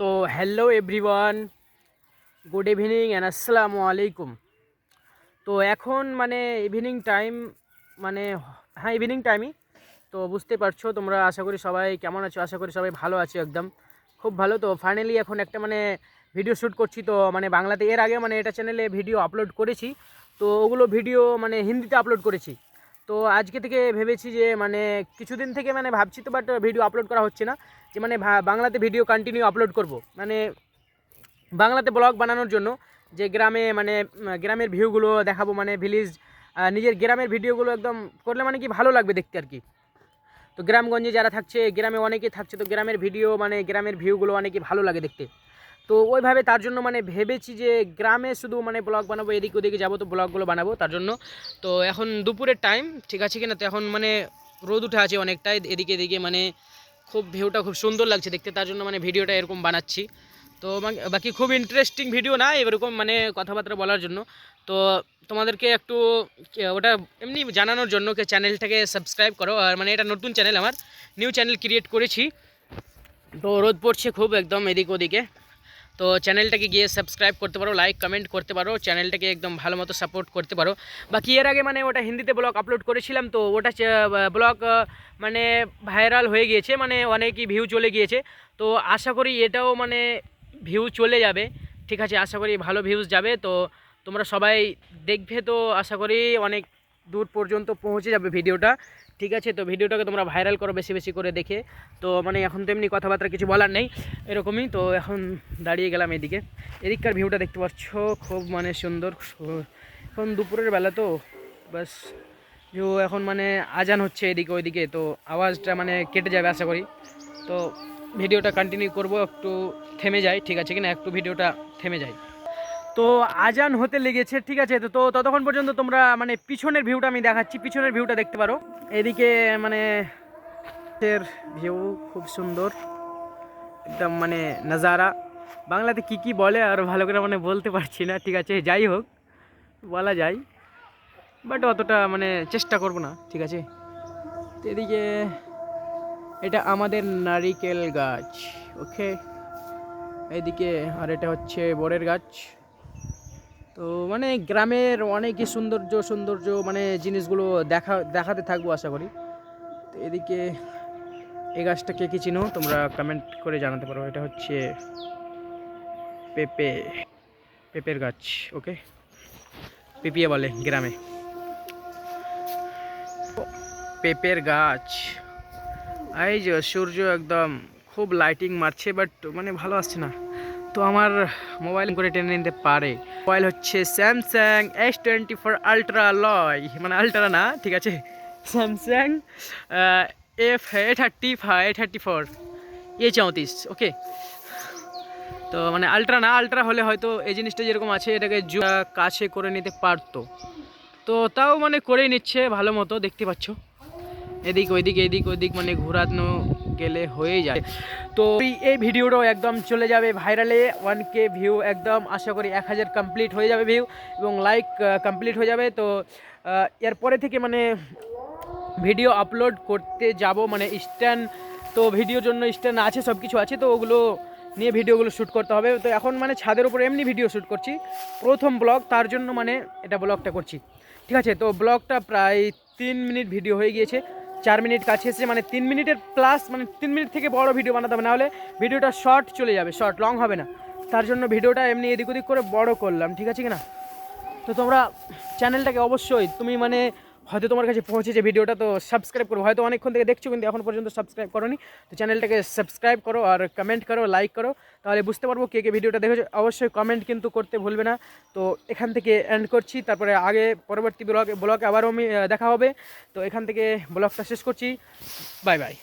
তো hello everyone good evening and আসসালামু আলাইকুম। তো এখন মানে ইভিনিং টাইম মানে হ্যাঁ ইভিনিং টাইমই তো বুঝতে পারছ তোমরা, আশা করি সবাই কেমন আছো? আশা করি সবাই ভালো আছো একদম। খুব ভালো তো ফাইনালি এখন একটা মানে ভিডিও শ্যুট করছি তো মানে বাংলাতে এর আগে মানে এটা চ্যানেলে ভিডিও আপলোড করেছি। তো ওগুলো ভিডিও মানে হিন্দিতে আপলোড করেছি। তো আজকে থেকে ভেবেছি যে মানে কিছুদিন থেকে মানে ভাবছি তো বাট ভিডিও আপলোড করা হচ্ছে না। যে মানে বাংলাতে ভিডিও কন্টিনিউ আপলোড করব। মানে বাংলাতে ব্লগ বানানোর জন্য যে গ্রামে মানে গ্রামের ভিউগুলো দেখাবো মানে ভিলেজ নিজের গ্রামের ভিডিওগুলো একদম করলে মানে কি ভালো লাগবে দেখতে আর কি। তো গ্রামগঞ্জে যারা থাকছে, গ্রামে অনেকেই থাকছে, তো গ্রামের ভিডিও মানে গ্রামের ভিউগুলো অনেকই ভালো লাগে দেখতে। তো ওইভাবে তার জন্য মানে ভেবেছি যে গ্রামে শুধু মানে ব্লগ বানাবো, এদিক ওদিকে যাব তো ব্লগগুলো বানাবো তার জন্য। তো এখন দুপুরের টাইম ঠিক আছে কিনা? তো এখন মানে রোদ উঠে আছে অনেকটাই, এদিকে এদিকে মানে খুব ভিউটা খুব সুন্দর লাগছে। দেখতে তার জন্য মানে ভিডিওটা এরকম বানাচ্ছি। তো বাকি খুব ইন্টারেস্টিং ভিডিও না এরকম মানে কথাবার্তা বলার জন্য। তো তোমাদেরকে একটু ওটা এমনি জানানোর জন্য কে চ্যানেলটাকে সাবস্ক্রাইব করো। আর মানে এটা নতুন চ্যানেল আমার নিউ চ্যানেল ক্রিয়েট করেছি। তো রোদ পড়ছে খুব একদম এদিক ওদিকে। তো চ্যানেলটাকে গিয়ে সাবস্ক্রাইব করতে পারো লাইক কমেন্ট করতে পারো, চ্যানেলটাকে একদম ভালো মতো সাপোর্ট করতে পারো। বাকি এর আগে মানে ওটা হিন্দিতে ব্লগ আপলোড করেছিলাম, তো ওটা ব্লগ মানে ভাইরাল হয়ে গিয়েছে মানে অনেকই ভিউ চলে গিয়েছে। তো আশা করি এটাও মানে ভিউ চলে যাবে, ঠিক আছে? আশা করি ভালো ভিউজ যাবে, তো তোমরা সবাই দেখবে, তো আশা করি অনেক দূর পর্যন্ত পৌঁছে যাবে ভিডিওটা ঠিক আছে? তো ভিডিওটাকে তোমরা ভাইরাল করো বেশি বেশি করে দেখে। তো মানে এখন তো এমনি কথাবার্তা কিছু বলার নেই, এরকমই। তো এখন দাঁড়িয়ে গেলাম এদিকে। এদিককার ভিউটা দেখতে পাচ্ছ, খুব মানে সুন্দর এখন দুপুরের বেলা তো বাস ভিউ এখন মানে আজান হচ্ছে এদিকে ওইদিকে, তো আওয়াজটা মানে কেটে যাবে আশা করি। তো ভিডিওটা কন্টিনিউ করব, একটু থেমে যায়, ঠিক আছে কিনা? একটু ভিডিওটা থেমে যায়। তো আজান হতে লেগেছে, ঠিক আছে? তো ততক্ষণ পর্যন্ত তোমরা মানে পিছনের ভিউটা আমি দেখাচ্ছি, পিছনের ভিউটা দেখতে পারো। এদিকে মানে ভিউ খুব সুন্দর, একদম মানে নাজারা। বাংলাতে কি কি বলে, আর ভালো করে মানে বলতে পারছি না, ঠিক আছে? যাই হোক, বলা যায়। বাট অতটা মানে চেষ্টা করব না, ঠিক আছে? তো এদিকে, এটা আমাদের নারিকেল গাছ ওকে এদিকে, আর এটা হচ্ছে বরের গাছ। তো মানে গ্রামের অনেকই সৌন্দর্য সৌন্দর্য মানে জিনিসগুলো দেখা, দেখাতে থাকব আশা করি। তো এদিকে এই গাছটা কে কী চিনো, তোমরা কমেন্ট করে জানাতে পারো। এটা হচ্ছে পেঁপে, পেঁপের গাছ ওকে পেঁপিয়ে বলে গ্রামে। পেঁপের গাছ। এই যে সূর্য একদম খুব লাইটিং মারছে বাট মানে ভালো আসছে না। তো আমার মোবাইল করে টেনে নিতে পারে। মোবাইল হচ্ছে Samsung S twenty four ultra লয়। মানে আলট্রা না, ঠিক আছে? Samsung F A thirty five A thirty four A চৌত্রিশ ওকে তো মানে আলট্রা না আলট্রা হলে হয়তো এই জিনিসটা যেরকম আছে, এটাকে কাছে করে নিতে পারতো। তো তাও মানে করেই নিচ্ছে, ভালো মতো, দেখতে পাচ্ছ? এদিক, ওইদিক এদিক, ওইদিক মানে ঘোরানো গেলে হয়ে যায়। তো এই- ভিডিওটাও একদম চলে যাবে ভাইরালে ওয়ান কে ভিউ একদম, আশা করি এক হাজার কমপ্লিট হয়ে যাবে ভিউ এবং লাইক কমপ্লিট হয়ে যাবে। তো এরপরে থেকে মানে ভিডিও আপলোড করতে যাব মানে স্ট্যান্ড তো ভিডিওর জন্য স্ট্যান্ড আছে সব কিছু আছে, তো ওগুলো নিয়ে ভিডিওগুলো শ্যুট করতে হবে। তো এখন মানে ছাদের উপর এমনি ভিডিও শ্যুট করছি। প্রথম ব্লগ তার জন্য মানে এটা ব্লগটা করছি। ঠিক আছে, তো ব্লগটা প্রায় তিন মিনিট ভিডিও হয়ে গিয়েছে। চার মিনিট কাছে এসেছে মানে তিন মিনিটের প্লাস মানে তিন মিনিট থেকে বড় ভিডিও বানাতে হবে, নাহলে ভিডিওটা শর্ট চলে যাবে শর্ট লং হবে না। তার জন্য ভিডিওটা এমনি এদিক ওদিক করে বড় করলাম, ঠিক আছে কি না তো তোমরা চ্যানেলটাকে অবশ্যই, তুমি মানে হয়তো তোমার কাছে পৌঁছেছে ভিডিওটা তো সাবস্ক্রাইব করো। হয়তো অনেকক্ষণ থেকে দেখছ, কিন্তু এখন পর্যন্ত সাবস্ক্রাইব করোনি। তো চ্যানেলটাকে সাবস্ক্রাইব করো আর কমেন্ট করো লাইক করো। তাহলে বুঝতে পারব কে কে ভিডিওটা দেখেছ। অবশ্যই কমেন্ট কিন্তু করতে ভুলবে না। তো এখান থেকে এন্ড করছি। তারপরে আগে পরবর্তী ব্লগে ব্লগে আবারও আমি দেখা হবে। তো এখান থেকে ব্লগটা শেষ করছি। Bye bye